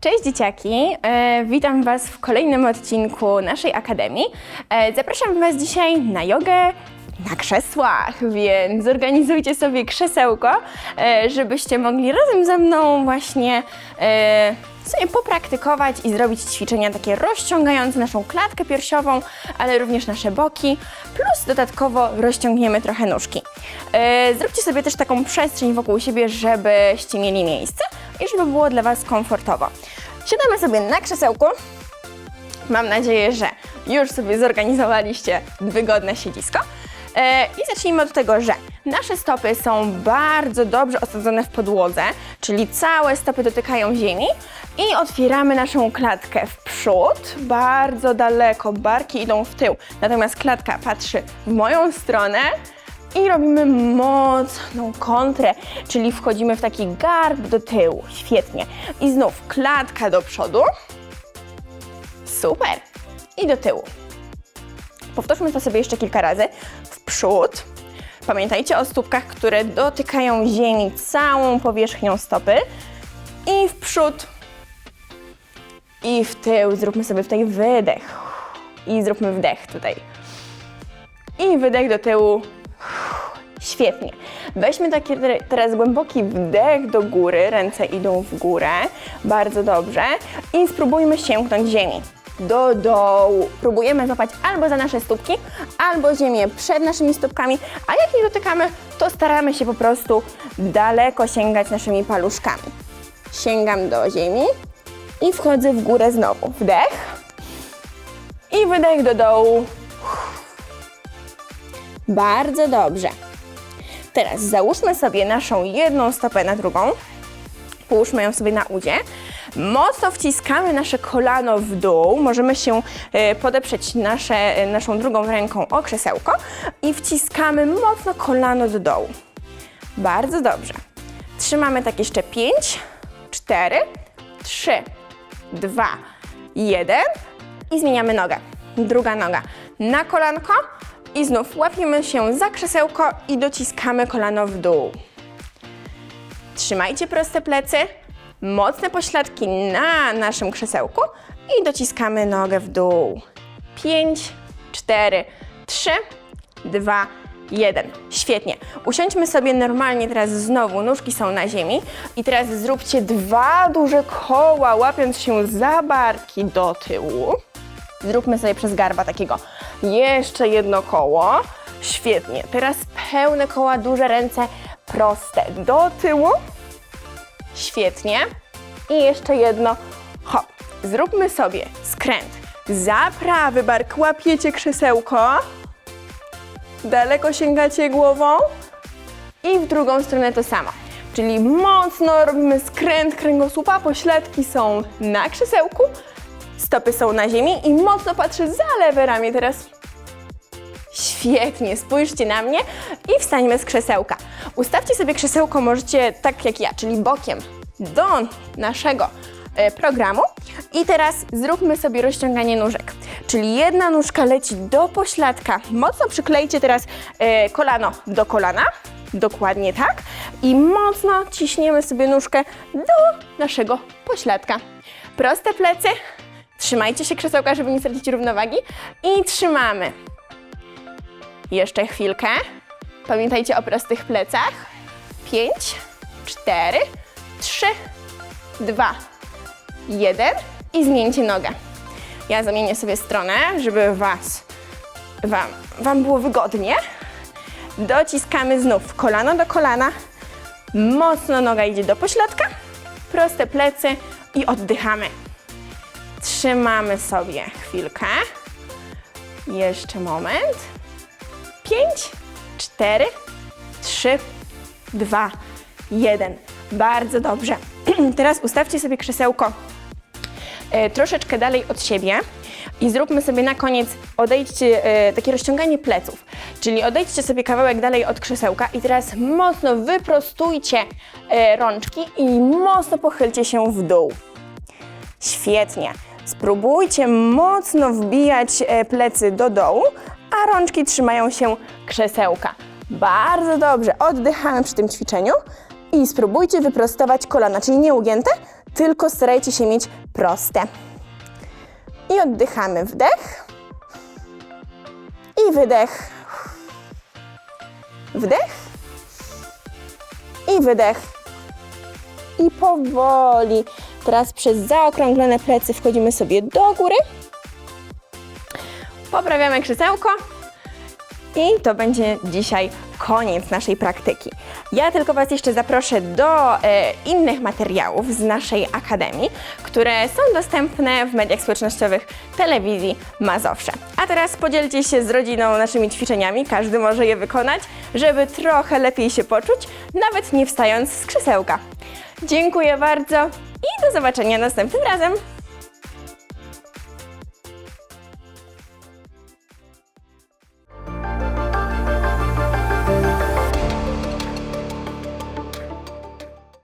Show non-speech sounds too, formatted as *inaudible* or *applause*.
Cześć dzieciaki, e, witam Was w kolejnym odcinku naszej Akademii. E, zapraszam Was dzisiaj na jogę na krzesłach, więc zorganizujcie sobie krzesełko, e, żebyście mogli razem ze mną właśnie e, sobie popraktykować i zrobić ćwiczenia takie rozciągające naszą klatkę piersiową, ale również nasze boki, plus dodatkowo rozciągniemy trochę nóżki. E, zróbcie sobie też taką przestrzeń wokół siebie, żebyście mieli miejsce i żeby było dla Was komfortowo. Siadamy sobie na krzesełku. Mam nadzieję, że już sobie zorganizowaliście wygodne siedzisko. E, I zacznijmy od tego, że nasze stopy są bardzo dobrze osadzone w podłodze, czyli całe stopy dotykają ziemi i otwieramy naszą klatkę w przód, bardzo daleko, barki idą w tył, natomiast klatka patrzy w moją stronę i robimy mocną kontrę, czyli wchodzimy w taki garb do tyłu. Świetnie. I znów klatka do przodu. Super. I do tyłu. Powtórzmy to sobie jeszcze kilka razy. Przód. Pamiętajcie o stópkach, które dotykają ziemi całą powierzchnią stopy. I w przód. I w tył. Zróbmy sobie tutaj wydech. I zróbmy wdech tutaj. I wydech do tyłu. Świetnie. Weźmy taki te- teraz głęboki wdech do góry, ręce idą w górę, bardzo dobrze. I spróbujmy sięgnąć ziemi. Do dołu. Próbujemy złapać albo za nasze stópki, albo ziemię przed naszymi stópkami, a jak nie dotykamy, to staramy się po prostu daleko sięgać naszymi paluszkami. Sięgam do ziemi i wchodzę w górę znowu. Wdech i wydech do dołu. Bardzo dobrze. Teraz załóżmy sobie naszą jedną stopę na drugą. Połóżmy ją sobie na udzie. Mocno wciskamy nasze kolano w dół. Możemy się e, podeprzeć nasze, e, naszą drugą ręką o krzesełko i wciskamy mocno kolano do dołu. Bardzo dobrze. Trzymamy tak jeszcze 5, 4, 3, 2, 1 i zmieniamy nogę. Druga noga na kolanko i znów łapiemy się za krzesełko i dociskamy kolano w dół. Trzymajcie proste plecy, mocne pośladki na naszym krzesełku i dociskamy nogę w dół. 5, 4, 3, 2, 1. Świetnie. Usiądźmy sobie normalnie teraz znowu, nóżki są na ziemi i teraz zróbcie dwa duże koła, łapiąc się za barki do tyłu. Zróbmy sobie przez garba takiego. Jeszcze jedno koło. Świetnie. Teraz pełne koła, duże ręce proste do tyłu. Świetnie. I jeszcze jedno. Hop. Zróbmy sobie skręt. Za prawy bark łapiecie krzesełko. Daleko sięgacie głową. I w drugą stronę to samo. Czyli mocno robimy skręt kręgosłupa, pośladki są na krzesełku, stopy są na ziemi i mocno patrzę za lewe ramię teraz. Świetnie, spójrzcie na mnie i wstańmy z krzesełka. Ustawcie sobie krzesełko, możecie tak jak ja, czyli bokiem do naszego e, programu. I teraz zróbmy sobie rozciąganie nóżek. Czyli jedna nóżka leci do pośladka. Mocno przyklejcie teraz e, kolano do kolana. Dokładnie tak. I mocno ciśniemy sobie nóżkę do naszego pośladka. Proste plecy. Trzymajcie się krzesełka, żeby nie stracić równowagi. I trzymamy. Jeszcze chwilkę. Pamiętajcie o prostych plecach. 5, 4, 3, 2, 1 i zmieńcie nogę. Ja zamienię sobie stronę, żeby was, wam, wam było wygodnie. Dociskamy znów kolano do kolana. Mocno noga idzie do pośladka. Proste plecy i oddychamy. Trzymamy sobie chwilkę. Jeszcze moment. 5, 4, 3, 2, 1. Bardzo dobrze. *clears throat* Teraz ustawcie sobie krzesełko e, troszeczkę dalej od siebie i zróbmy sobie na koniec, odejdźcie, e, takie rozciąganie pleców. Czyli odejdźcie sobie kawałek dalej od krzesełka i teraz mocno wyprostujcie e, rączki i mocno pochylcie się w dół. Świetnie. Spróbujcie mocno wbijać plecy do dołu, rączki trzymają się krzesełka. Bardzo dobrze. Oddychamy przy tym ćwiczeniu i spróbujcie wyprostować kolana, czyli nie ugięte, tylko starajcie się mieć proste. I oddychamy. Wdech. I wydech. Wdech. I wydech. I powoli. Teraz przez zaokrąglone plecy wchodzimy sobie do góry. Poprawiamy krzesełko. I to będzie dzisiaj koniec naszej praktyki. Ja tylko Was jeszcze zaproszę do e, innych materiałów z naszej akademii, które są dostępne w mediach społecznościowych telewizji Mazowsze. A teraz podzielcie się z rodziną naszymi ćwiczeniami, każdy może je wykonać, żeby trochę lepiej się poczuć, nawet nie wstając z krzesełka. Dziękuję bardzo i do zobaczenia następnym razem.